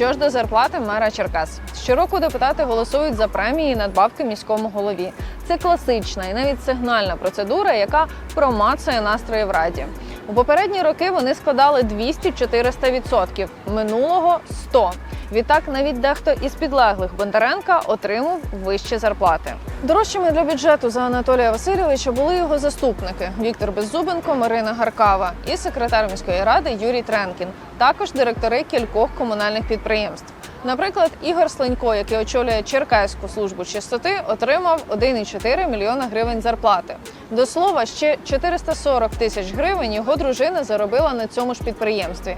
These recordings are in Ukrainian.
Що ж до зарплати мера Черкас, щороку депутати голосують за премії і надбавки міському голові. Це класична і навіть сигнальна процедура, яка промацує настрої в раді. У попередні роки вони складали 200-400%, минулого 100%. Відтак, навіть дехто із підлеглих Бондаренка отримав вищі зарплати. Дорожчими для бюджету за Анатолія Васильовича були його заступники Віктор Беззубенко, Марина Гаркава і секретар міської ради Юрій Тренкін, також директори кількох комунальних підприємств. Наприклад, Ігор Слинько, який очолює Черкаську службу чистоти, отримав 1,4 мільйона гривень зарплати. До слова, ще 440 тисяч гривень його дружина заробила на цьому ж підприємстві.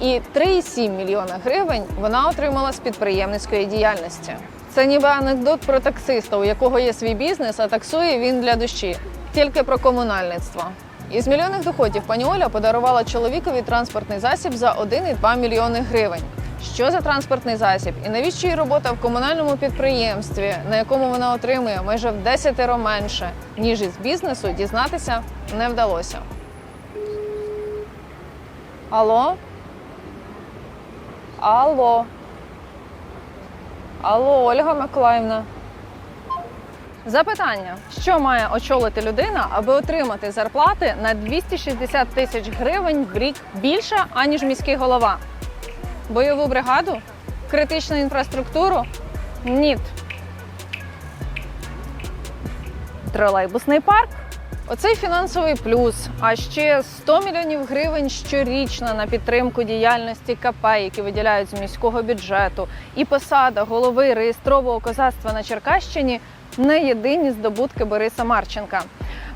І 3,7 мільйона гривень вона отримала з підприємницької діяльності. Це ніби анекдот про таксиста, у якого є свій бізнес, а таксує він для душі, тільки про комунальництво. Із мільйонних доходів пані Оля подарувала чоловікові транспортний засіб за 1,2 мільйони гривень. Що за транспортний засіб і навіщо її робота в комунальному підприємстві, на якому вона отримує майже в десятеро менше ніж із бізнесу, дізнатися не вдалося. Алло? Алло. Алло, Ольга Миколаївна. Запитання: що має очолити людина, аби отримати зарплати на 260 тисяч гривень в рік більше, аніж міський голова? Бойову бригаду? Критичну інфраструктуру? Ні. Тролейбусний парк? Оцей фінансовий плюс, а ще 100 мільйонів гривень щорічно на підтримку діяльності КП, які виділяють з міського бюджету, і посада голови реєстрового козацтва на Черкащині не єдині здобутки Бориса Марченка.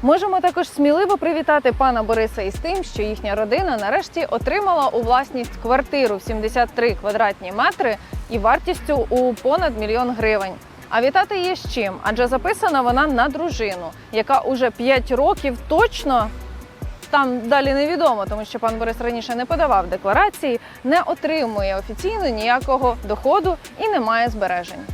Можемо також сміливо привітати пана Бориса із тим, що їхня родина нарешті отримала у власність квартиру в 73 квадратні метри і вартістю у понад мільйон гривень. А вітати її з чим? Адже записана вона на дружину, яка уже 5 років точно. Там далі невідомо, тому що пан Борис раніше не подавав декларації, не отримує офіційно ніякого доходу і не має збережень.